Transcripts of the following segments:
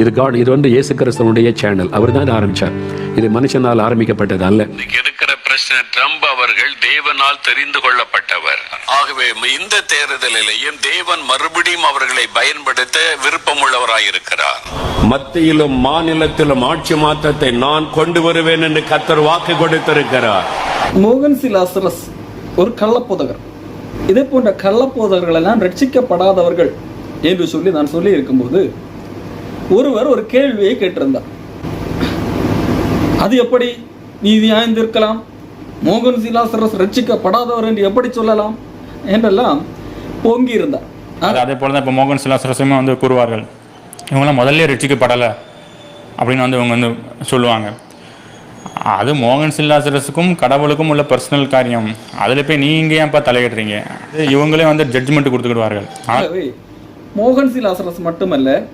இது காட் இது வந்து இயேசு கிறிஸ்தவனுடைய சேனல் அவர் தான் ஆரம்பிச்சார். இது மனுஷனால் ஆரம்பிக்கப்பட்டது அல்ல. இன்னைக்கு இருக்கிற பிரசிடன்ட் ட்ரம்ப் அவர்கள் தேவனால் தெரிந்து கொள்ளப்பட்டவர். ஆகவே இந்த தேர்தலிலேயும் தேவன் மறுபடியும் அவர்களை பயன்படுத்த விருப்பமுள்ளவராயிருக்கிறார். மத்தியிலும் மாநிலத்திலும் ஆட்சி மாற்றத்தை நான் கொண்டு வருவேன் என்று கத்தர் வாக்கு கொடுத்திருக்கிறார். மோகன் சிலாசரஸ் ஒரு கள்ளப்போதகர். இதே போன்ற கள்ளப்போதகர்கள் எல்லாம் ரட்சிக்கப்படாதவர்கள் என்று சொல்லி நான் சொல்லி இருக்கும்போது ஒருவர் ஒரு கேள்வியை கேட்டிருந்தார். அது எப்படி? நீ நியாயந்திருக்கலாம் மோகன் சிலாசரஸ் ரட்சிக்கப்படாதவர் என்று எப்படி சொல்லலாம்? என்றெல்லாம் பொங்கி இருந்தார் அது போல தான் இப்போ மோகன் சிலாசரசுமே வந்து கூறுவார்கள் இவங்களாம் முதல்ல ரட்சிக்கப்படலை அப்படின்னு வந்து இவங்க வந்து சொல்லுவாங்க. அது மோகன் சில்லாசரஸுக்கும் கடவுளுக்கும் உள்ள பர்சனல் காரியம். அதில் போய் நீங்கள் ஏன்ப்பா தலையிடுறீங்க? இவங்களே வந்து ஜட்ஜ்மெண்ட் கொடுத்துக்கிடுவார்கள். மோகன் சிலாசரஸ் மட்டுமல்ல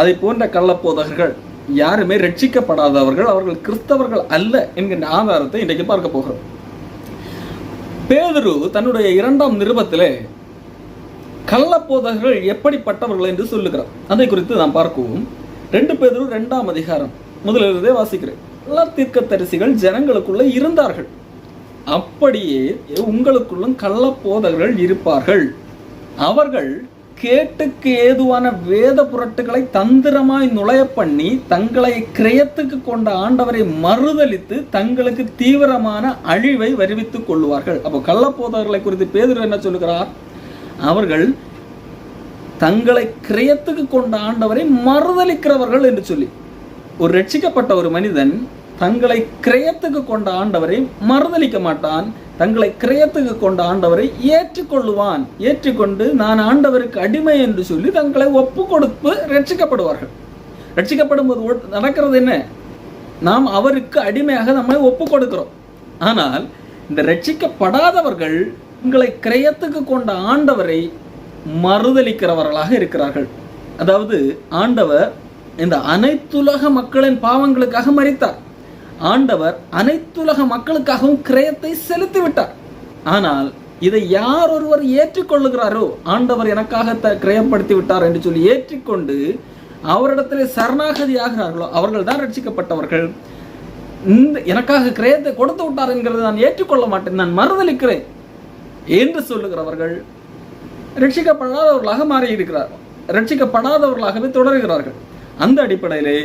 அதை போன்ற கள்ளப்போதகர்கள் யாருமே ரட்சிக்கப்படாதவர்கள் அவர்கள் கிறிஸ்தவர்கள் அல்ல என்கின்ற ஆதாரத்தை இன்றைக்கு பார்க்க போகிறோம். பேதுரு தன்னுடைய இரண்டாம் நிருபத்திலே கள்ளப்போதகர்கள் எப்படிப்பட்டவர்கள் என்று சொல்லுகிறார். அதை குறித்து நாம் பார்க்கவும். ரெண்டு பேதுரு ரெண்டாம் அதிகாரம் முதலிருந்தே வாசிக்கிறேன். எல்லா தீர்க்கதரிசிகள் ஜனங்களுக்குள்ளே இருந்தார்கள். அப்படியே உங்களுக்குள்ளும் கள்ளப்போதகர்கள் இருப்பார்கள். அவர்கள் கேட்டுக்கு ஏதுவான வேத புரட்டுகளை தந்திரமாய் நுழைய பண்ணி தங்களை கிரயத்துக்கு கொண்ட ஆண்டவரை மறுதலித்து தங்களுக்கு தீவிரமான அழிவை வருவித்துக் கொள்வார்கள். அப்போ கள்ளப்போதகர்களை குறித்து பேதர் என்ன சொல்லுகிறார்? அவர்கள் தங்களை கிரயத்துக்கு கொண்ட ஆண்டவரை மறுதலிக்கிறவர்கள் என்று சொல்லி. ஒரு ரட்சிக்கப்பட்ட ஒரு மனிதன் தங்களை கிரயத்துக்கு கொண்ட ஆண்டவரை மறுதலிக்க மாட்டான். தங்களை கிரயத்துக்கு கொண்ட ஆண்டவரை ஏற்றுக்கொள்ளுவான். ஏற்றுக்கொண்டு நான் ஆண்டவருக்கு அடிமை என்று சொல்லி தங்களை ஒப்பு கொடுத்து ரட்சிக்கப்படுவார்கள் ரட்சிக்கப்படும் போது நடக்கிறது என்ன? நாம் அவருக்கு அடிமையாக நம்மை ஒப்பு கொடுக்கிறோம் ஆனால் இந்த ரட்சிக்கப்படாதவர்கள் உங்களை கிரயத்துக்கு கொண்ட ஆண்டவரை மறுதலிக்கிறவர்களாக இருக்கிறார்கள். அதாவது ஆண்டவர் இந்த அனைத்துலக மக்களின் பாவங்களுக்காக மறித்தார் ஆண்டவர் அனைத்துலக மக்களுக்காகவும் கிரயத்தை செலுத்தி விட்டார் ஆனால் இதை யார் ஒருவர் ஏற்றுக்கொள்ளுகிறாரோ ஆண்டவர் எனக்காக த கிரயப்படுத்தி விட்டார் என்று சொல்லி ஏற்றிக்கொண்டு அவரிடத்தில் சரணாகதி ஆகிறார்களோ அவர்கள் தான் ரட்சிக்கப்பட்டவர்கள். இந்த எனக்காக கிரயத்தை கொடுத்து விட்டார் என்கிறத நான் ஏற்றுக்கொள்ள மாட்டேன் நான் மறுதளிக்கிறேன் என்று சொல்லுகிறவர்கள் ரட்சிக்கப்படாதவர்களாக மாறியிருக்கிறார். ரட்சிக்கப்படாதவர்களாகவே தொடர்கிறார்கள். அந்த அடிப்படையிலே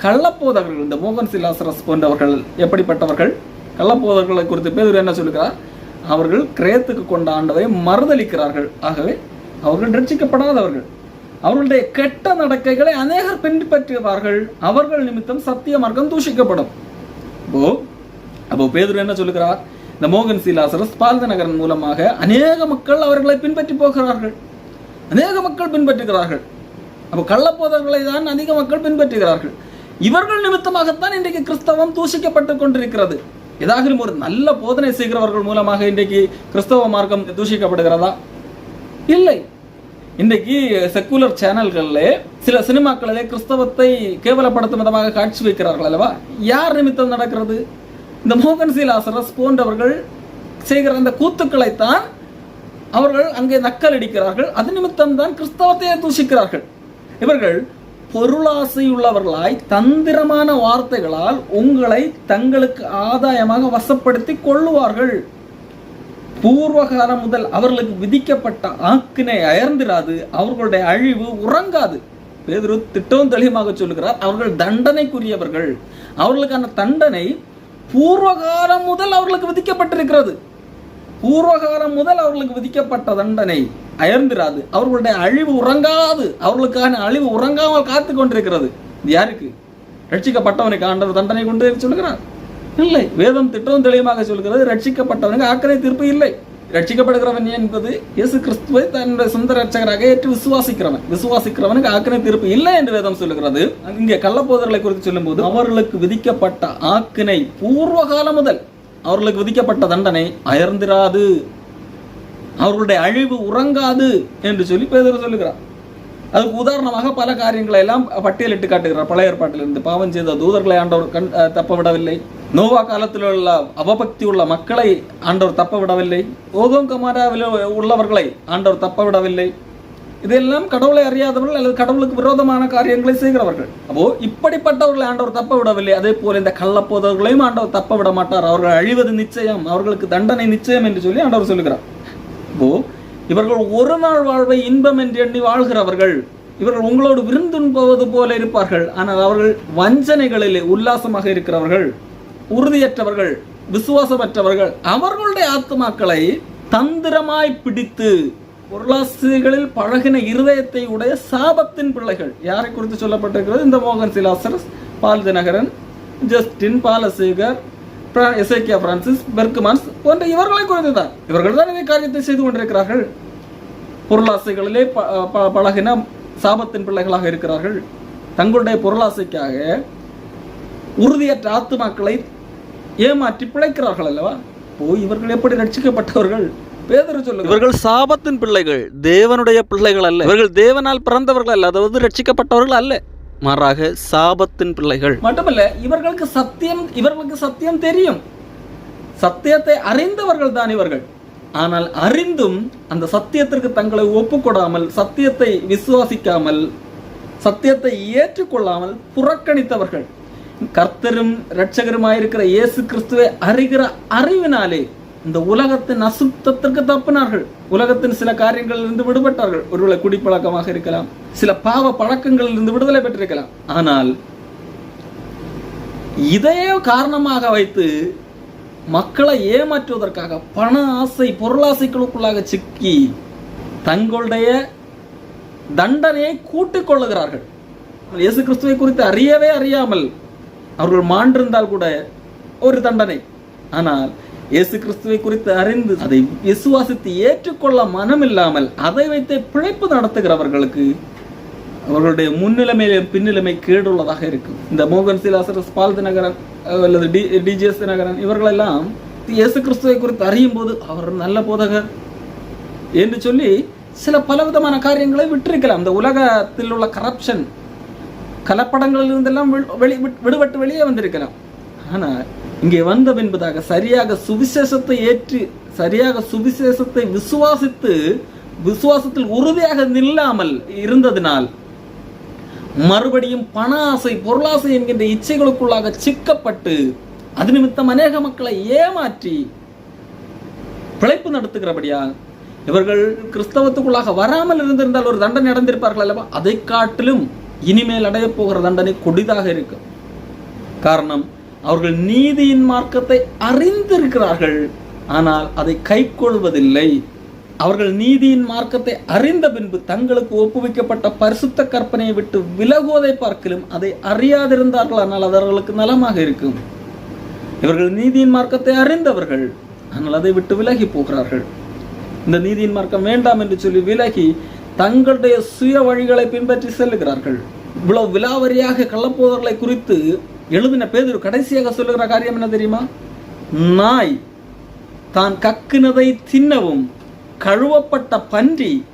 கள்ளப்போதகர்கள் இந்த மோகன் சிலாசரஸ் போன்றவர்கள் எப்படிப்பட்டவர்கள்? கள்ளப்போதகர்களை குறித்து பேர் என்ன சொல்லுகிறார்? அவர்கள் கிரயத்துக்கு கொண்ட ஆண்டவை மறுதலிக்கிறார்கள். ஆகவே அவர்கள் ரட்சிக்கப்படாதவர்கள். அவர்களுடைய கெட்ட நடக்கைகளை அநேகர் பின்பற்றுவார்கள் அவர்கள் நிமித்தம் சத்திய மார்க்கம் தூஷிக்கப்படும். அப்போ அப்போ பேதுரு என்ன சொல்லுகிறார்? இந்த மோகன் சீலாசரஸ் பாரத நகரன் மூலமாக அநேக மக்கள் அவர்களை பின்பற்றி போகிறார்கள். அநேக மக்கள் பின்பற்றுகிறார்கள். அப்போ கள்ளப்போதர்களை தான் அதிக மக்கள் பின்பற்றுகிறார்கள். இவர்கள் நிமித்தமாகத்தான் இன்றைக்கு கிறிஸ்தவம் தூஷிக்கப்பட்டு கொண்டிருக்கிறது. ஏதாகிலும் ஒரு நல்ல போதனை செய்கிறவர்கள் மூலமாக இன்றைக்கு கிறிஸ்தவ மார்க்கம் தூஷிக்கப்படுகிறதா? இல்லை. இன்றைக்கு செக்குலர் சேனல்களில் சில சினிமாக்களிலே கிறிஸ்தவத்தை கேவலப்படுத்தும் விதமாக காட்சி வைக்கிறார்கள் அல்லவா? யார் நிமித்தம் நடக்கிறது? இந்த மோகன் சீலாசரஸ் போன்றவர்கள் செய்கிற அந்த கூத்துக்களைத்தான் அவர்கள் அங்கே நக்கல் அடிக்கிறார்கள். அது நிமித்தம் தான் கிறிஸ்தவத்தையே தூஷிக்கிறார்கள். இவர்கள் பொருளாசையுள்ளவர்களாய் தந்திரமான வார்த்தைகளால் உங்களை தங்களுக்கு ஆதாயமாக வசப்படுத்தி கொள்ளுவார்கள். பூர்வகாலம் முதல் அவர்களுக்கு விதிக்கப்பட்ட ஆக்கினை அயர்ந்திராது அவர்களுடைய அழிவு உறங்காது. பேதுரு திட்டம் தெளிவாக சொல்லுகிறார் அவர்கள் தண்டனைக்குரியவர்கள். அவர்களுக்கான தண்டனை பூர்வகாலம் முதல் அவர்களுக்கு விதிக்கப்பட்டிருக்கிறது. பூர்வகாலம் முதல் அவர்களுக்கு விதிக்கப்பட்ட தண்டனை அயர்ந்திராது. அவர்களுடைய அழிவு உறங்காது. அவர்களுக்கான அழிவு உறங்காமல் காத்து கொண்டிருக்கிறது. இது யாருக்கு? ரட்சிக்கப்பட்டவனுக்கு ஆண்டவர் தண்டனை கொண்டு சொல்லுகிறார். இல்லை வேதம் திட்டம் தெளிவாக சொல்கிறது ரட்சிக்கப்பட்டவனுக்கு ஆக்கினை தீர்ப்பு இல்லை. ரட்சிக்கப்படுகிறவன் என்பது இயேசு கிறிஸ்துவை தன்னுடைய சொந்த ரட்சகராக ஏற்று விசுவாசிக்கிறவன். விசுவாசிக்கிறவனுக்கு ஆக்கினை தீர்ப்பு இல்லை என்று வேதம் சொல்லுகிறது. இங்கே கள்ளப்போதர்களை குறித்து சொல்லும்போது அவர்களுக்கு விதிக்கப்பட்ட ஆக்கினை பூர்வகாலம் முதல் அவர்களுக்கு விதிக்கப்பட்ட தண்டனை அயர்ந்திராது. அவர்களுடைய அழிவு உறங்காது என்று சொல்லி பேதர் சொல்லுகிறார். அதுக்கு உதாரணமாக பல காரியங்களை எல்லாம் பட்டியலிட்டு காட்டுகிறார். பழைய ஏற்பாட்டிலிருந்து பாவம் செய்த தூதர்களை ஆண்டவர் கண் தப்ப விடவில்லை நோவா காலத்தில் உள்ள அவபக்தி உள்ள மக்களை ஆண்டவர் தப்ப விடவில்லை ஓதோம் கமாராவில் உள்ளவர்களை ஆண்டவர் தப்ப விடவில்லை இதெல்லாம் கடவுளை அறியாதவர்கள் அல்லது கடவுளுக்கு விரோதமான காரியங்களை செய்கிறவர்கள். அப்போ இப்படிப்பட்டவர்களை ஆண்டவர் தப்ப விடவில்லை அதே போல இந்த கள்ளப்போதவர்களையும் ஆண்டவர் தப்ப விட மாட்டார். அவர்கள் அழிவது நிச்சயம் அவர்களுக்கு தண்டனை நிச்சயம் என்று சொல்லி ஆண்டவர் சொல்லுகிறார். இவர்கள் ஒரு நாள் வாழ்வை இன்பம் என்று எண்ணி வாழ்கிறவர்கள். இவர்கள் உங்களோடு விருந்துண்பவது போல இருப்பார்கள். ஆனால் அவர்கள் வஞ்சனைகளிலே உல்லாசமாக இருக்கிறவர்கள் உறுதியற்றவர்கள் விசுவாசமற்றவர்கள். அவர்களுடைய ஆத்மாக்களை தந்திரமாய் பிடித்து பொருளாசிரியர்களில் பழகின இருதயத்தை உடைய சாபத்தின் பிள்ளைகள். யாரை குறித்து சொல்லப்பட்டிருக்கிறது? இந்த மோகன் சிலாசரஸ் பால் தினகரன் ஜஸ்டின் பாலசேகர் பிர- பிரான்சிஸ் பெர்க்மான்ஸ் போன்ற இவர்களை குறித்துதான். இவர்கள் தான் இதை காரியத்தை செய்து கொண்டிருக்கிறார்கள். பொருளாசைகளிலே ப- ப- பழகின சாபத்தின் பிள்ளைகளாக இருக்கிறார்கள். தங்களுடைய பொருளாசைக்காக உறுதியற்ற ஆத்துமாக்களை ஏமாற்றி பிழைக்கிறார்கள் அல்லவா? போய் இவர்கள் எப்படி ரட்சிக்கப்பட்டவர்கள்? இவர்கள் சாபத்தின் பிள்ளைகள் தேவனுடைய பிள்ளைகள் அல்ல. இவர்கள் தேவனால் பிறந்தவர்கள் அல்ல அதாவது ரட்சிக்கப்பட்டவர்கள் அல்ல. மாறாக சாபத்தின் பிள்ளைகள். மட்டுமல்ல இவர்களுக்கு சத்தியம் இவர்களுக்கு சத்தியம் தெரியும். சத்தியத்தை அறிந்தவர்கள் தான் இவர்கள். ஆனால் அறிந்தும் அந்த சத்தியத்திற்கு தங்களை ஒப்புக்கொடாமல் சத்தியத்தை விசுவாசிக்காமல் சத்தியத்தை ஏற்றுக்கொள்ளாமல் புறக்கணித்தவர்கள். கர்த்தரும் இரட்சகருமாயிருக்கிற இயேசு கிறிஸ்துவை அறிகிற அறிவினாலே இந்த உலகத்தின் அசுத்தத்திற்கு தப்பினார்கள். உலகத்தின் சில காரியங்களில் இருந்து விடுபட்டார்கள். ஒருவேளை குடிப்பழக்கமாக இருக்கலாம். சில பாவ பழக்கங்களில் இருந்து விடுதலை பெற்றிருக்கலாம். ஆனால் இதையே காரணமாக வைத்து மக்களை ஏமாற்றுவதற்காக பண ஆசை பொருளாசைகளுக்குள்ளாக சிக்கி தங்களுடைய தண்டனையை கூட்டிக் கொள்ளுகிறார்கள். இயேசு கிறிஸ்துவை குறித்து அறியவே அறியாமல் அவர்கள் மாண்டிருந்தால் கூட ஒரு தண்டனை. ஆனால் இயேசு கிறிஸ்துவை குறித்து அறிந்து அதை விசுவாசித்து ஏற்றுக்கொள்ள மனமில்லாமல் அதை வைத்து பிழைப்பு நடத்துகிறவர்களுக்கு அவர்களுடைய முன்னிலைமையில பின்னிலைமை கேடுள்ளதாக இருக்கும். இந்த மோகன் சிலாசரஸ் பால் தினகரன் அல்லது டி டிஜிஎஸ் தினகரன் இவர்களெல்லாம் இயேசு கிறிஸ்துவை குறித்து அறியும் போது அவர் நல்ல போதகர் என்று சொல்லி சில பலவிதமான காரியங்களை விட்டிருக்கலாம். இந்த உலகத்தில் உள்ள கரப்ஷன் கலப்படங்களில் இருந்தெல்லாம் வெளி விடுபட்டு வெளியே வந்திருக்கலாம். ஆனால் இங்கே வந்த பின்பதாக சரியாக சுவிசேஷத்தை ஏற்று சரியாக சுவிசேஷத்தை விசுவாசித்து விசுவாசத்தில் உறுதியாக நில்லாமல் இருந்ததினால் மறுபடியும் பண ஆசை பொருளாசை என்கின்ற இச்சைகளுக்குள்ளாக சிக்கப்பட்டு அது நிமித்தம் அநேக மக்களை ஏமாற்றி பிழைப்பு நடத்துகிறபடியால் இவர்கள் கிறிஸ்தவத்துக்குள்ளாக வராமல் இருந்திருந்தால் ஒரு தண்டனை அடைந்திருப்பார்கள் அல்லவா? அதை காட்டிலும் இனிமேல் அடையப் போகிற தண்டனை கொடிதாக இருக்கும் காரணம் அவர்கள் நீதியின் மார்க்கத்தை அறிந்திருக்கிறார்கள் ஆனால் அதை கைக்கொள்வதில்லை. அவர்கள் நீதியின் மார்க்கத்தை அறிந்த பின்பு தங்களுக்கு ஒப்புவிக்கப்பட்ட பரிசுத்த கற்பனையை விட்டு விலகுவதை பார்க்கலும் அதை அறியாதிருந்தார்கள். ஆனால் அது அவர்களுக்கு நலமாக இருக்கும். இவர்கள் நீதியின் மார்க்கத்தை அறிந்தவர்கள் ஆனால் அதை விட்டு விலகி போகிறார்கள். இந்த நீதியின் மார்க்கம் வேண்டாம் என்று சொல்லி விலகி தங்களுடைய சுய வழிகளை பின்பற்றி செல்லுகிறார்கள். இவ்வளவு விலாவரியாக கள்ளப்போதர்களை குறித்து எழுதின பேதுரு கடைசியாக சொல்லுகிற காரியம் என்ன தெரியுமா? நாய் தான் கக்குனதை தின்னவும் கழுவப்பட்ட பன்றி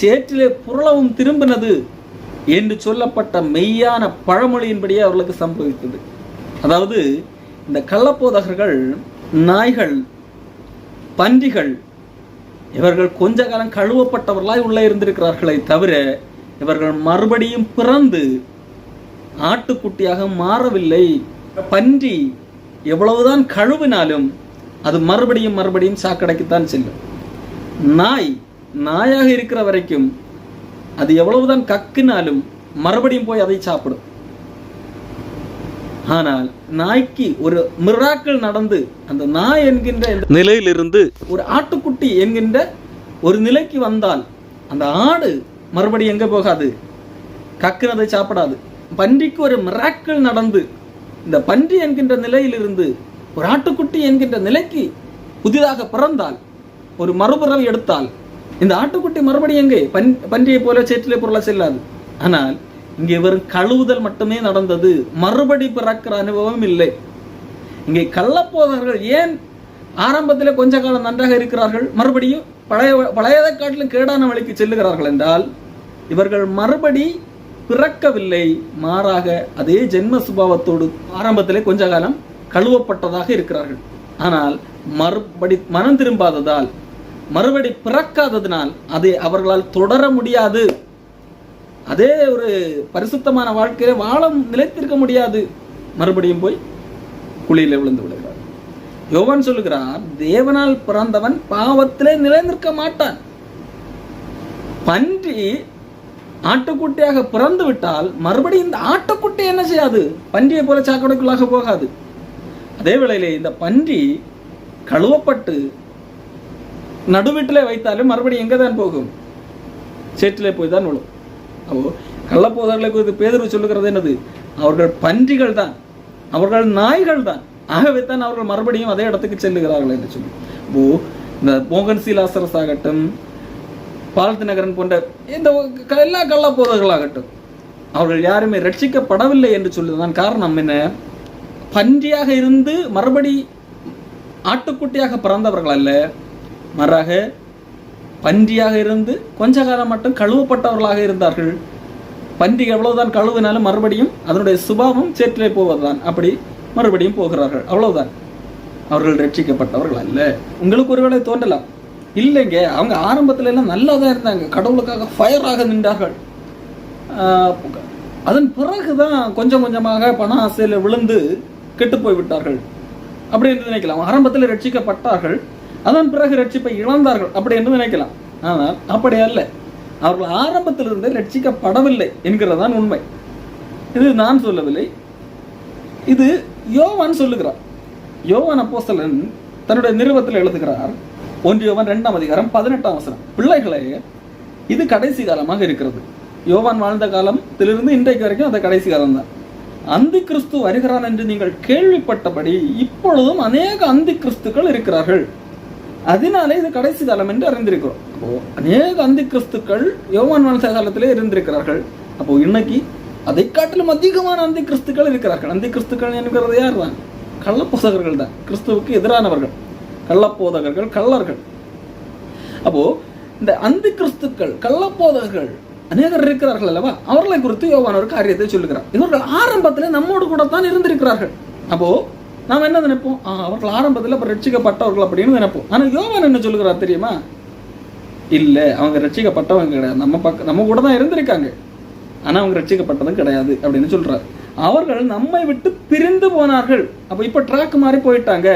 சேற்றிலே புரளவும் திரும்பினது என்று சொல்லப்பட்ட மெய்யான பழமொழியின்படியே அவர்களுக்கு சம்பவித்தது. அதாவது இந்த கள்ளப்போதகர்கள் நாய்கள் பன்றிகள் இவர்கள் கொஞ்ச காலம் கழுவப்பட்டவர்களாய் உள்ளே இருந்திருக்கிறார்களே தவிர இவர்கள் மறுபடியும் பிறந்து ஆட்டுக்குட்டியாக மாறவில்லை. பன்றி எவ்வளவுதான் கழுவினாலும் அது மறுபடியும் மறுபடியும் சாக்கடைக்குத்தான் செல்லும். நாய் நாயாக இருக்கிற வரைக்கும் அது எவ்வளவுதான் கக்கினாலும் மறுபடியும் போய் அதை சாப்பிடும். ஆனால் நாய்க்கு ஒரு மிராக்கள் நடந்து அந்த நாய் என்கின்ற நிலையிலிருந்து ஒரு ஆட்டுக்குட்டி என்கின்ற ஒரு நிலைக்கு வந்தால் அந்த ஆடு மறுபடியும் எங்க போகாது? கக்குனதை சாப்பிடாது. பன்றிக்கு ஒரு மிராக்கள் நடந்து இந்த பன்றி என்கின்ற நிலையிலிருந்து ஒரு ஆட்டுக்குட்டி என்கின்ற நிலைக்கு புதிதாக பிறந்தால் ஒரு மறுபிறவி எடுத்தால் இந்த ஆட்டுக்குட்டி மறுபடியும் எங்கே? பன் பன்றியை போல சேற்றிலே பொருள செல்லாது. ஆனால் இங்கே வெறும் கழுவுதல் மட்டுமே நடந்தது. மறுபடி பிறக்கிற அனுபவம் இல்லை. இங்கே கள்ளப்போதர்கள் ஏன் ஆரம்பத்தில் கொஞ்ச காலம் நன்றாக இருக்கிறார்கள்? மறுபடியும் பழைய பழையதை காட்டிலும் கேடான வழிக்கு செல்லுகிறார்கள் என்றால் இவர்கள் மறுபடி பிறக்கவில்லை. மாறாக அதே ஜென்ம சுபாவத்தோடு ஆரம்பத்திலே கொஞ்ச காலம் கழுவப்பட்டதாக இருக்கிறார்கள். ஆனால் மறுபடி மனம் திரும்பாததால் மறுபடி பிறக்காததினால் அது அவர்களால் தொடர முடியாது. அதே ஒரு பரிசுத்தமான வாழ்க்கையில வாழ நிலைத்திருக்க முடியாது. மறுபடியும் போய் குழியில விழுந்து விடுகிறார். யோவான் சொல்லுகிறார் தேவனால் பிறந்தவன் பாவத்திலே நிலைநிற்க மாட்டான். பன்றி ஆட்டுக்குட்டியாக பிறந்து விட்டால் மறுபடியும் இந்த ஆட்டுக்குட்டி என்ன செய்யாது? பன்றியை போல சாக்கடைக்குள்ளாக போகாது. அதே வேளையிலே இந்த பன்றி கழுவப்பட்டு நடுவீட்டிலே வைத்தாலும் மறுபடியும் எங்கே தான் போகும்? சேற்றிலே போய் தான் விழும். அப்போ கள்ளப்போதர்களை குறித்து பேதர் சொல்லுகிறது என்னது? அவர்கள் பன்றிகள் தான். அவர்கள் நாய்கள் தான். ஆகவே தான் அவர்கள் மறுபடியும் அதே இடத்துக்கு செல்லுகிறார்கள் என்று சொல்லி. இப்போ இந்த மோகன் சீலாசரஸ் ஆகட்டும் பால்திநகரன் நகரன் போன்ற இந்த க- எல்லா கள்ளப்போதர்களாகட்டும் அவர்கள் யாருமே ரட்சிக்கப்படவில்லை என்று சொல்லுதான் காரணம் என்ன? பன்றியாக இருந்து மறுபடி ஆட்டுக்குட்டியாக பிறந்தவர்கள் அல்ல. மாறாக பன்றியாக இருந்து கொஞ்ச காலம் மட்டும் கழுவப்பட்டவர்களாக இருந்தார்கள். பன்றி எவ்வளவுதான் கழுவினாலும் மறுபடியும் அதனுடைய சுபாவம் சேற்றிலே போவதுதான். அப்படி மறுபடியும் போகிறார்கள். அவ்வளவுதான். அவர்கள் ரட்சிக்கப்பட்டவர்கள் அல்ல. உங்களுக்கு ஒருவேளை தோன்றலாம். இல்லைங்க அவங்க ஆரம்பத்துல எல்லாம் நல்லா தான் இருந்தாங்க. கடவுளுக்காக ஃபயராக நின்றார்கள். ஆஹ் அதன் பிறகுதான் கொஞ்சம் கொஞ்சமாக பண ஆசையில் விழுந்து கெட்டு போய் விட்டார்கள் அப்படின்னு நினைக்கலாம். ஆரம்பத்தில் ரட்சிக்கப்பட்டார்கள். அதன் பிறகு ரட்சிப்பை இழந்தார்கள் அப்படி என்று நினைக்கலாம். ஆனால் அப்படி அல்ல. அவர்கள் ஆரம்பத்திலிருந்தே ரட்சிக்கப்படவில்லை என்கிறதான் உண்மை. இது நான் சொல்லவில்லை. இது யோவான் சொல்லுகிறார். யோவான் அப்போஸ்தலன் தன்னுடைய நிறுவத்தில் எழுதுகிறார். ஒன்று யோவான் ரெண்டாம் அதிகாரம் பதினெட்டாம் அவசரம் பிள்ளைகளே இது கடைசி காலமாக இருக்கிறது. யோவான் வாழ்ந்த காலத்திலிருந்து இன்றைக்கு வரைக்கும் அது கடைசி காலம் தான் அந்தி கிறிஸ்து வருகிறான் என்று நீங்கள் கேள்விப்பட்டபடி இப்பொழுதும் அநேக அந்தி கிறிஸ்துக்கள் இருக்கிறார்கள். அதனாலே இது கடைசி காலம் என்று அறிந்திருக்கிறோம். அப்போ அநேக அந்தி கிறிஸ்துக்கள் யோவான் வனச காலத்திலே இருந்திருக்கிறார்கள். அப்போ இன்னைக்கு அதை காட்டிலும் அதிகமான அந்தி கிறிஸ்துக்கள் இருக்கிறார்கள். அந்தி கிறிஸ்துக்கள் என்கிறது யார் தான்? கள்ளப்போதகர்கள் தான். கிறிஸ்துவுக்கு எதிரானவர்கள். கள்ளப்போதகர்கள் கள்ளர்கள். அப்போ இந்த அந்தி கிறிஸ்துக்கள் கள்ளப்போதகர்கள் அநேகர் இருக்கிறார்கள் அல்லவா? அவர்களை குறித்து யோவான் ஒரு காரியத்தை சொல்லுகிறார். இவர்கள் ஆரம்பத்தில் நம்மோடு கூட தான் இருந்திருக்கிறார்கள். அப்போ நாம் என்ன நினைப்போம்? அவர்கள் ஆரம்பத்தில் இப்போ ரட்சிக்கப்பட்டவர்கள் அப்படின்னு நினைப்போம். ஆனால் யோவான் என்ன சொல்லுகிறா தெரியுமா? இல்லை அவங்க ரட்சிக்கப்பட்டவங்க கிடையாது. நம்ம பக்க நம்ம கூட தான் இருந்திருக்காங்க. ஆனா அவங்க ரட்சிக்கப்பட்டதும் கிடையாது அப்படின்னு சொல்றாரு. அவர்கள் நம்மை விட்டு பிரிந்து போனார்கள். அப்ப இப்ப ட்ராக் மாறி போயிட்டாங்க.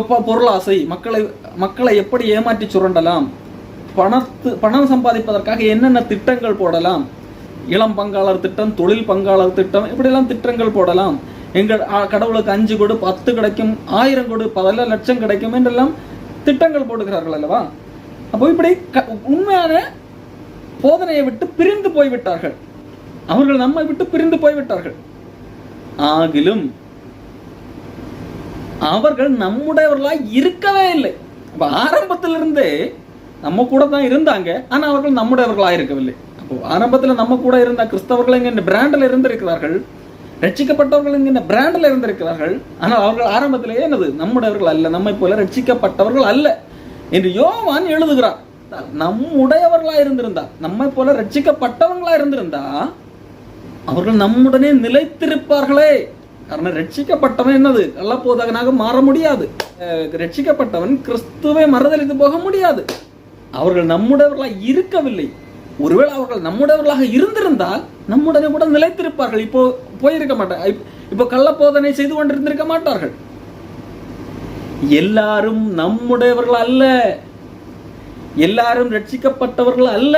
இப்போ பொருளாசை மக்களை மக்களை எப்படி ஏமாற்றி சுரண்டலாம்? பணத்து பணம் சம்பாதிப்பதற்காக என்னென்ன திட்டங்கள் போடலாம்? இளம் பங்காளர் திட்டம் தொழில் பங்காளர் திட்டம் இப்படியெல்லாம் திட்டங்கள் போடலாம். எங்கள் கடவுளுக்கு அஞ்சு கொடு பத்து கிடைக்கும் ஆயிரம் கொடு பல லட்சம் கிடைக்கும் என்றெல்லாம் திட்டங்கள் போடுகிறார்கள் அல்லவா? அப்போ இப்படி உண்மையான போதனையை விட்டு பிரிந்து போய்விட்டார்கள். அவர்கள் நம்மை விட்டு பிரிந்து போய்விட்டார்கள். ஆகிலும் அவர்கள் நம்முடையவர்களாய் இருக்கவே இல்லை. அப்ப ஆரம்பத்திலிருந்தே நம்ம கூட தான் இருந்தாங்க ஆனா அவர்கள் நம்முடையவர்களாக இருக்கவில்லை. அப்போ ஆரம்பத்துல நம்ம கூட இருந்த கிறிஸ்தவர்கள் இங்க பிராண்டில் இருந்திருக்கிறார்கள். ரட்சிக்கப்பட்டவர்கள் என்கின்ற பிராண்டில் இருந்திருக்கிறார்கள். ஆனால் அவர்கள் ஆரம்பத்திலேயே என்னது? நம்முடையவர்கள் அல்ல நம்மை போல ரட்சிக்கப்பட்டவர்கள் அல்ல என்று யோவான் எழுதுகிறார். நம்முடையவர்களா இருந்திருந்தா நம்மை போல ரட்சிக்கப்பட்டவங்களா இருந்திருந்தா அவர்கள் நம்முடனே நிலைத்திருப்பார்களே. காரணம் ரட்சிக்கப்பட்டவன் என்னது? கள்ளப்போதகனாக மாற முடியாது. அஹ் ரட்சிக்கப்பட்டவன் கிறிஸ்துவை மறுதளித்து போக முடியாது. அவர்கள் நம்முடையவர்களா இருக்கவில்லை. ஒருவேளை அவர்கள் நம்முடையவர்களாக இருந்திருந்தால் நம்முடனே கூட நிலைத்திருப்பார்கள். இப்போ போயிருக்க மாட்டார் இப்போ கள்ளப்போதனை செய்து கொண்டிருந்திருக்க மாட்டார்கள். எல்லாரும் நம்முடையவர்கள் அல்ல. எல்லாரும் ரட்சிக்கப்பட்டவர்கள் அல்ல.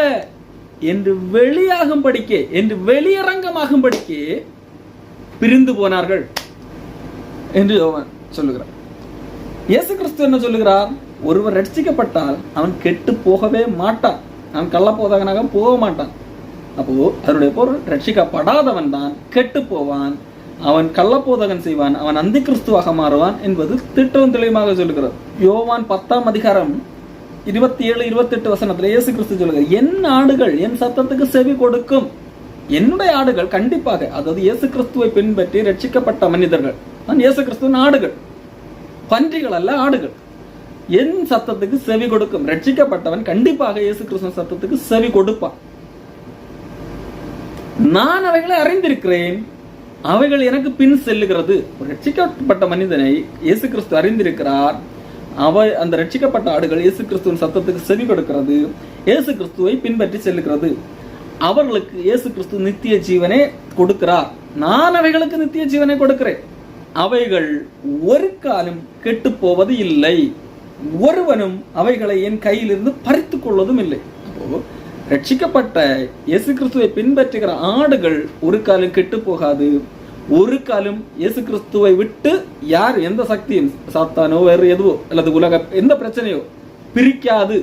என்று வெளியாகும் படிக்க என்று வெளியரங்கமாகும் படிக்க பிரிந்து போனார்கள். என்று சொல்லுகிறார். இயேசு கிறிஸ்து என்ன சொல்லுகிறார்? ஒருவர் ரட்சிக்கப்பட்டால் அவன் கெட்டு போகவே மாட்டான். அவன் கள்ளப்போதகனாக போக மாட்டான். அப்போ அதனுடைய பொருள் ரட்சிக்கப்படாதவன் தான் கெட்டு போவான். அவன் கள்ளப்போதகன் செய்வான் அவன் அந்தி கிறிஸ்துவாக மாறுவான் என்பது திட்டம் தெளிவாக சொல்லுகிறார் யோவான் பத்தாம் அதிகாரம் இருபத்தி ஏழு இருபத்தெட்டு வசனத்தில் இயேசு கிறிஸ்து சொல்லுகிறார் என் ஆடுகள் என் சத்தத்துக்கு செவி கொடுக்கும். என்னுடைய ஆடுகள் கண்டிப்பாக அதாவது இயேசு கிறிஸ்துவை பின்பற்றி ரட்சிக்கப்பட்ட மனிதர்கள். நான் இயேசு கிறிஸ்துவின் ஆடுகள். பன்றிகள் அல்ல ஆடுகள். என் சத்தத்துக்கு செவி கொடுக்கும். ரட்சிக்கப்பட்டவன் கண்டிப்பாக இயேசு கிறிஸ்துவின் சத்தத்துக்கு செவி கொடுப்பான். நான் அவைகளை அறிந்திருக்கிறேன். அவைகள் எனக்கு பின் செல்லுகிறது. ரட்சிக்கப்பட்ட மனிதனை இயேசு கிறிஸ்து அறிந்திருக்கிறார். அவ அந்த ரட்சிக்கப்பட்ட ஆடுகள் இயேசு கிறிஸ்துவின் சத்தத்துக்கு செவி கொடுக்கிறது. இயேசு கிறிஸ்துவை பின்பற்றி செல்லுகிறது. அவர்களுக்கு இயேசு கிறிஸ்து நித்திய ஜீவனை கொடுக்கிறார். நான் அவைகளுக்கு நித்திய ஜீவனை கொடுக்கிறேன். அவைகள் ஒரு காலம் கெட்டு போவது இல்லை. ஒருவனும் அவைகளை என் கையிலிருந்து பறித்துக் கொள்வதும் இல்லை. அப்போ ரட்சிக்கப்பட்ட இயேசு கிறிஸ்துவை பின்பற்றுகிற ஆடுகள் ஒரு காலம் கெட்டு போகாது. ஒரு காலம் இயேசு கிறிஸ்துவை விட்டு யார் எந்த சக்தியும் சாத்தானோ வேறு எதுவோ அல்லது உலக எந்த பிரச்சனையோ பிரிக்காது.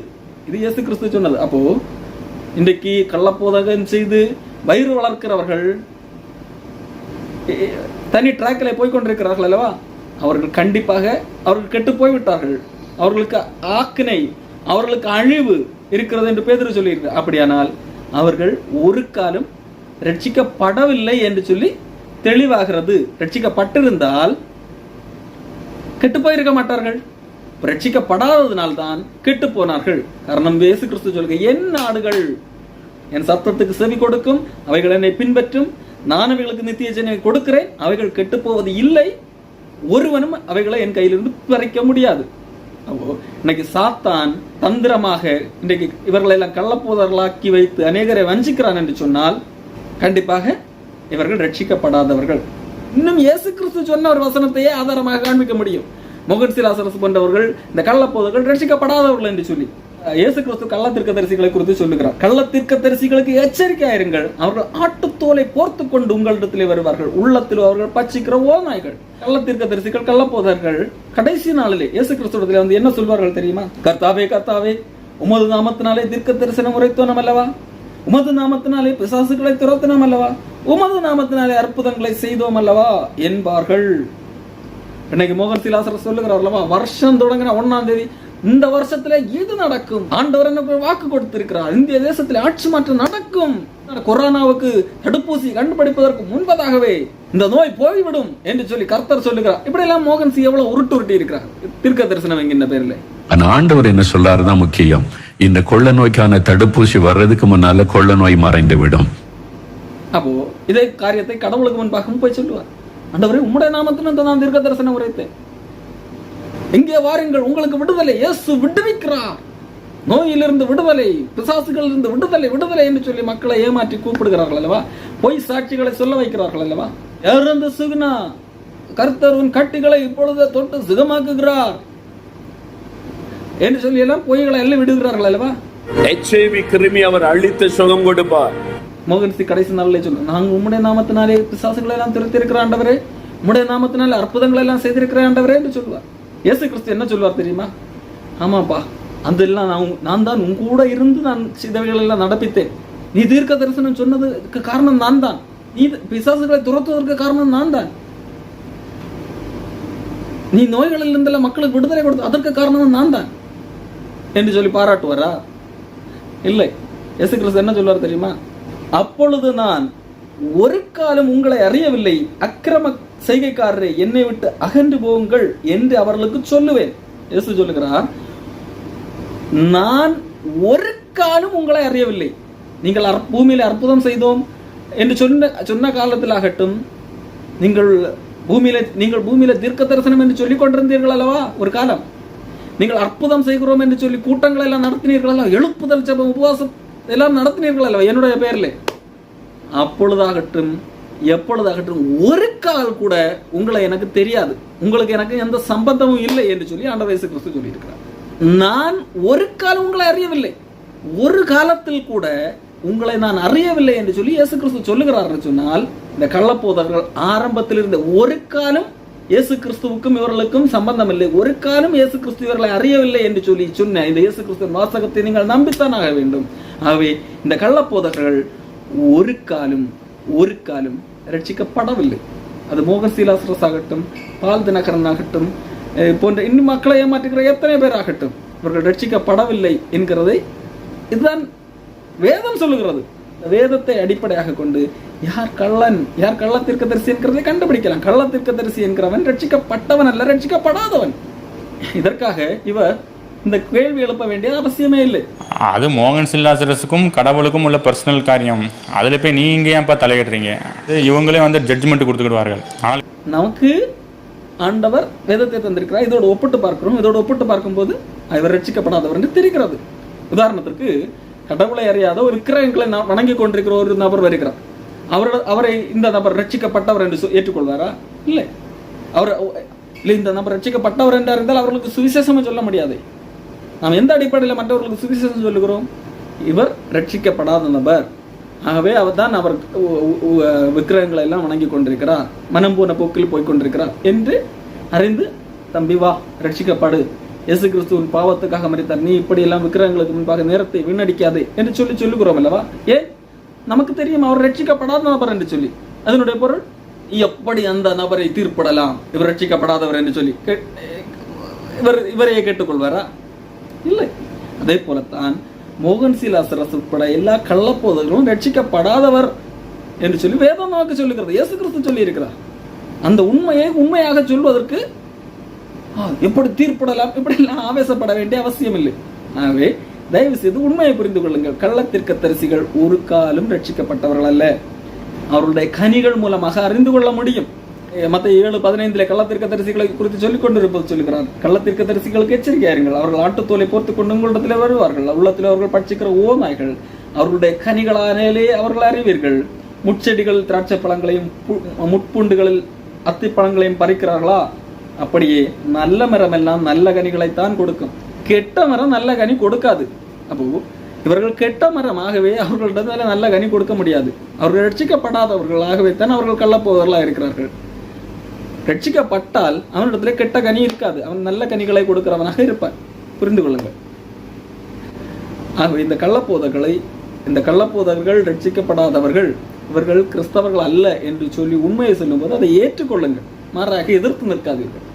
இது இயேசு கிறிஸ்து சொன்னது. அப்போ இன்றைக்கு கள்ளப்போதகம் செய்து வயிறு வளர்க்கிறவர்கள் தனி ட்ராக்கில் போய்கொண்டிருக்கிறார்கள் அல்லவா? அவர்கள் கண்டிப்பாக அவர்கள் கெட்டு போய்விட்டார்கள். அவர்களுக்கு ஆக்கினை அவர்களுக்கு அழிவு இருக்கிறது என்று பேதர் சொல்லியிருக்கு அப்படியானால் அவர்கள் ஒரு காலம் ரட்சிக்கப்படவில்லை என்று சொல்லி தெளிவாகிறது. ரட்சிக்கப்பட்டிருந்தால் கெட்டு போயிருக்க மாட்டார்கள். ரட்சிக்கப்படாததினால் தான் கெட்டு போனார்கள். காரணம் வேசு கிறிஸ்து சொல்க என் நாடுகள் என் சத்தத்துக்கு செவி கொடுக்கும் அவைகள் என்னை பின்பற்றும். நான் அவைகளுக்கு நித்திய ஜெனை கொடுக்கிறேன். அவைகள் கெட்டு போவது இல்லை. ஒருவனும் அவைகளை என் கையிலிருந்து பறிக்க முடியாது. இன்னைக்கு சாத்தான் தந்திரமாக இன்றைக்கு இவர்களை எல்லாம் கள்ளப்போதர்களாக்கி வைத்து அநேகரை வஞ்சிக்கிறான் என்று சொன்னால் கண்டிப்பாக இவர்கள் ரட்சிக்கப்படாதவர்கள். இன்னும் இயேசு கிறிஸ்து சொன்ன ஒரு வசனத்தையே ஆதாரமாக காண்பிக்க முடியும். முகர்சிலாசரசு போன்றவர்கள் இந்த கள்ளப்போதர்கள் ரட்சிக்கப்படாதவர்கள் என்று சொல்லி. இயேசு கிறிஸ்து கள்ளத்திற்க தரிசிகளை குறித்து சொல்லுகிறார். கள்ளத்திற்க தரிசிகளுக்கு எச்சரிக்கையாயிருங்கள் அவர்கள் ஆட்டுத்தோலை போர்த்து கொண்டு உங்களிடத்திலே வருவார்கள். உள்ளத்தில் அவர்கள் பச்சிக்கிற ஓநாய்கள். கள்ளத்திற்க தரிசிகள் கள்ளப்போதர்கள் கடைசி நாளிலே இயேசு கிறிஸ்துவத்தில் வந்து என்ன சொல்வார்கள் தெரியுமா? கர்த்தாவே கர்த்தாவே உமது நாமத்தினாலே தீர்க்க தரிசனம் உரைத்தோனம் அல்லவா? உமது நாமத்தினாலே பிசாசுகளை துரத்தினோம் அல்லவா? உமது நாமத்தினாலே அற்புதங்களை செய்தோம் அல்லவா? என்பார்கள். இன்னைக்கு மோகன் சிலாசர் சொல்லுகிறார் அல்லவா? வருஷம் தொடங்கின ஒண்ணாம் தேதி இந்த வருஷத்துல இது நடக்கும். ஆண்டவர் ஒரு வாக்கு கொடுத்திருக்கிறார். இந்திய தேசத்தில் ஆட்சி மாற்றம் நடக்கும். கொரோனாவுக்கு தடுப்பூசி கண்டுபிடிப்பதற்கு முன்பதாகவே இந்த நோய் போய்விடும் என்று சொல்லி கர்த்தர் சொல்லுகிறார். இப்படி எல்லாம் மோகன் சி எவ்வளவு உருட்டு உருட்டி இருக்கிறார் தீர்க்க தரிசனம் என்கின்ற பேர்ல ஆண்டவர் என்ன சொல்றாருதான் முக்கியம். இந்த கொள்ள நோய்க்கான தடுப்பூசி வர்றதுக்கு முன்னால கொள்ள நோய் மறைந்து விடும் அப்போ இதே காரியத்தை கடவுளுக்கு முன்பாகவும் போய் சொல்லுவார். ஆண்டவரே உம்முடைய நாமத்தில் இந்த நான் தீர்க்க தரிசனம் உரைத்தேன். எங்கே வாருங்கள் உங்களுக்கு விடுதலை. இயேசு விடுவிக்கிறார். நோயிலிருந்து விடுதலை பிசாசுகளிலிருந்து விடுதலை விடுதலை என்று சொல்லி மக்களை ஏமாற்றி கூப்பிடுகிறார்கள் அல்லவா? பொய் சாட்சிகளை சொல்ல வைக்கிறார்கள் அல்லவா? இறந்து சுகுனா. கர்த்தர் உன் கட்டுகளை இப்பொழுது தொட்டு சுகமாக்குகிறார். என்று சொல்லி எல்லாம் பொய்களை எல்லாம் விடுகிறார்கள் அல்லவா? எச்ஐவி கிருமி அவர் அழித்து சுகம் கொடுப்பார். மோகன் சி கடைசி நாளிலே சொல்லும் நாங்கள் உம்முடைய நாமத்தினாலே பிசாசுகளை எல்லாம் திருத்திருக்கிற ஆண்டவரே உம்முடைய நாமத்தினாலே அற்புதங்களை எல்லாம் செய்திருக்கிற ஆண்டவரே என்று சொல்லுவார் இயேசு கிறிஸ்து என்ன சொல்லுவார் தெரியுமா? ஆமாப்பா அந்த எல்லாம் நான் நான் தான் உன் கூட இருந்து நான் சிதவைகள் எல்லாம் நடப்பித்தேன். நீ தீர்க்க தரிசனம் சொன்னதுக்கு காரணம் நான் தான். நீ பிசாசுகளை துரத்துவதற்கு காரணம் நான் தான். நீ நோய்களில் இருந்தெல்லாம் மக்களுக்கு விடுதலை கொடுத்து அதற்கு காரணம் நான் தான். என்று சொல்லி பாராட்டுவாரா? இல்லை. இயேசு கிறிஸ்து என்ன சொல்வார் தெரியுமா? அப்பொழுது நான் ஒரு காலம் உங்களை அறியவில்லை. அக்கிரம செய்கைக்காரரே என்னை விட்டு அகன்று போங்கள் என்று அவர்களுக்கு சொல்லுவேன். இயேசு சொல்லுகிறார் நான் ஒரு காலம் உங்களை அறியவில்லை. நீங்கள் அற்- பூமியில அற்புதம் செய்தோம் என்று சொன்ன சொன்ன காலத்தில் ஆகட்டும் நீங்கள் பூமியில நீங்கள் பூமியில தீர்க்க தரிசனம் என்று சொல்லிக் கொண்டிருந்தீர்கள் அல்லவா ஒரு காலம்? நீங்கள் அற்புதம் செய்கிறோம் என்று சொல்லி கூட்டங்களை எல்லாம் நடத்தினீர்கள் அல்லவா? எழுப்புதல் ஜெபம் உபவாசம் எல்லாம் நடத்தினீர்கள் அல்லவா? என்னுடைய பெயரில். அப்பொழுதாகட்டும் எப்பொழுதாகட்டும் ஒரு கால் கூட உங்களை எனக்கு தெரியாது. உங்களுக்கு எனக்கு எந்த சம்பந்தமும் இல்லை என்று சொல்லி ஆண்டவர் இயேசு கிறிஸ்து சொல்லியிருக்கிறார். நான் ஒரு காலம் உங்களை அறியவில்லை. ஒரு காலத்தில் கூட உங்களை நான் அறியவில்லை என்று சொல்லி இயேசு கிறிஸ்து சொல்லுகிறார் சொன்னால் இந்த கள்ளப்போதர்கள் ஆரம்பத்தில் இருந்த ஒரு காலம் இயேசு கிறிஸ்துவுக்கும் இவர்களுக்கும் சம்பந்தம் இல்லை ஒரு காலம் இயேசு கிறிஸ்து இவர்களை அறியவில்லை என்று சொல்லி சொன்ன இந்த இயேசு கிறிஸ்து வாசகத்தை நீங்கள் நம்பித்தான் ஆக வேண்டும். ஆகவே இந்த கள்ளப்போதர்கள் ஒரு காலம் ஒரு காலம் ரட்சிக்கப்படவில்லை அது மோகன் ஆகட்டும் பால் தினகரன் ஆகட்டும் போன்ற இன்னும் மக்களை ஏமாற்றுகிற எத்தனை பேர் ஆகட்டும் இவர்கள் ரட்சிக்கப்படவில்லை என்கிறதை இதுதான் வேதம் சொல்லுகிறது வேதத்தை அடிப்படையாக கொண்டு யார் கள்ளன் யார் கள்ளத்திற்கு தரிசி என்கிறதை கண்டுபிடிக்கலாம் கள்ளத்திற்கு தரிசி என்கிறவன் ரட்சிக்கப்பட்டவன் அல்ல ரட்சிக்கப்படாதவன் இதற்காக இவர் இந்த கேள்வி எழுப்ப வேண்டிய அவசியமே இல்லை. அது மோகன் சில்லாசரஸுக்கும் கடவுளுக்கும் உள்ள பர்சனல் காரியம். அதில் போய் நீங்கள் ஏன்ப்பா தலையிடுறீங்க? இவங்களே வந்து ஜட்ஜ்மெண்ட் கொடுத்துக்கிடுவார்கள். ஆனால் நமக்கு ஆண்டவர் வேதத்தை தந்திருக்கிறார். இதோட ஒப்பிட்டு பார்க்கிறோம். இதோட ஒப்பிட்டு பார்க்கும்போது இவர் ரட்சிக்கப்படாதவர் என்று தெரிகிறது. உதாரணத்திற்கு கடவுளை அறியாத ஒரு விக்கிரகங்களை நான் வணங்கி கொண்டிருக்கிற ஒரு நபர் வருகிறார். அவரோட அவரை இந்த நபர் ரட்சிக்கப்பட்டவர் என்று ஏற்றுக்கொள்வாரா? இல்லை. அவர் இல்லை இந்த நபர் ரட்சிக்கப்பட்டவர் என்று அறிந்தால் அவர்களுக்கு சுவிசேஷமே சொல்ல முடியாது. நாம் எந்த அடிப்படையில் மற்றவர்களுக்கு சுவிசேஷம் சொல்லுகிறோம்? இவர் ரட்சிக்கப்படாத நபர். ஆகவே அவர் தான் அவர் உ- உ- விக்கிரகங்களை எல்லாம் வணங்கி கொண்டிருக்கிறார். மனம் போன போக்கில் போய் கொண்டிருக்கிறார். என்று அறிந்து தம்பி வா ரட்சிக்கப்படு. இயேசு கிறிஸ்துவின் பாவத்துக்காக மறித்தார் நீ இப்படி எல்லாம் விக்கிரகங்களுக்கு முன்பாக நேரத்தை வீணடிக்காதே. என்று சொல்லி சொல்லுகிறோம் அல்லவா? ஏன்? நமக்கு தெரியும் அவர் ரட்சிக்கப்படாத நபர் என்று சொல்லி. அதனுடைய பொருள் எப்படி அந்த நபரை தீர்ப்பிடலாம்? இவர் ரட்சிக்கப்படாதவர் என்று சொல்லி. இவர் இவரையே கேட்டுக்கொள்வாரா? இல்லை. அதே போலத்தான் மோகன் சீலாசரஸ் உட்பட எல்லா கள்ளப்போதர்களும் ரட்சிக்கப்படாதவர் என்று சொல்லி வேதம் நமக்கு சொல்லுகிறது. இயேசு கிறிஸ்து சொல்லி இருக்கிறார் அந்த உண்மையை உண்மையாக சொல்வதற்கு எப்படி தீர்ப்படலாம்? இப்படி எல்லாம் ஆவேசப்பட வேண்டிய அவசியம் இல்லை ஆகவே தயவு செய்து உண்மையை புரிந்து கொள்ளுங்கள். கள்ளத்திற்கு தரிசிகள் ஒரு காலம் ரட்சிக்கப்பட்டவர்கள் அல்ல. அவருடைய கனிகள் மூலமாக அறிந்து கொள்ள முடியும். மற்ற ஏழு பதினைந்துல கள்ளத்திற்க தரிசிகளை குறித்து சொல்லிக் கொண்டிருப்பது சொல்லுகிறார். கள்ளத்திற்க தரிசிகளுக்கு எச்சரிக்கையாருங்கள் அவர்கள் ஆட்டுத்தோலை போர்த்து கொண்டு உங்களிடத்தில் வருவார்கள். உள்ளத்தில் அவர்கள் பட்சிக்கிற ஓநாய்கள் அவர்களுடைய கனிகளானேலே அவர்கள் அறிவீர்கள். முட்செடிகள் திராட்சை பழங்களையும் பு- அத்தி பழங்களையும் பறிக்கிறார்களா? அப்படியே நல்ல மரம் எல்லாம் நல்ல கனிகளைத்தான் கொடுக்கும். கெட்ட மரம் நல்ல கனி கொடுக்காது. அப்போ இவர்கள் கெட்ட மரமாகவே அவர்களிடத்துல நல்ல கனி கொடுக்க முடியாது. அவர்கள் ரட்சிக்கப்படாதவர்களாகவே தான் அவர்கள் கள்ளப்போவர்களாக இருக்கிறார்கள். ரட்சிக்கப்பட்டால் அவனிடத்துல கெட்ட கனி இருக்காது. அவன் நல்ல கனிகளை கொடுக்கிறவனாக இருப்பான். புரிந்து கொள்ளுங்கள். ஆகவே இந்த கள்ளப்போதர்களை இந்த கள்ளப்போதர்கள் ரட்சிக்கப்படாதவர்கள் இவர்கள் கிறிஸ்தவர்கள் அல்ல என்று சொல்லி உண்மையை சொல்லும்போது அதை ஏற்றுக்கொள்ளுங்கள். மாறாக எதிர்த்து நிற்காதீர்கள்.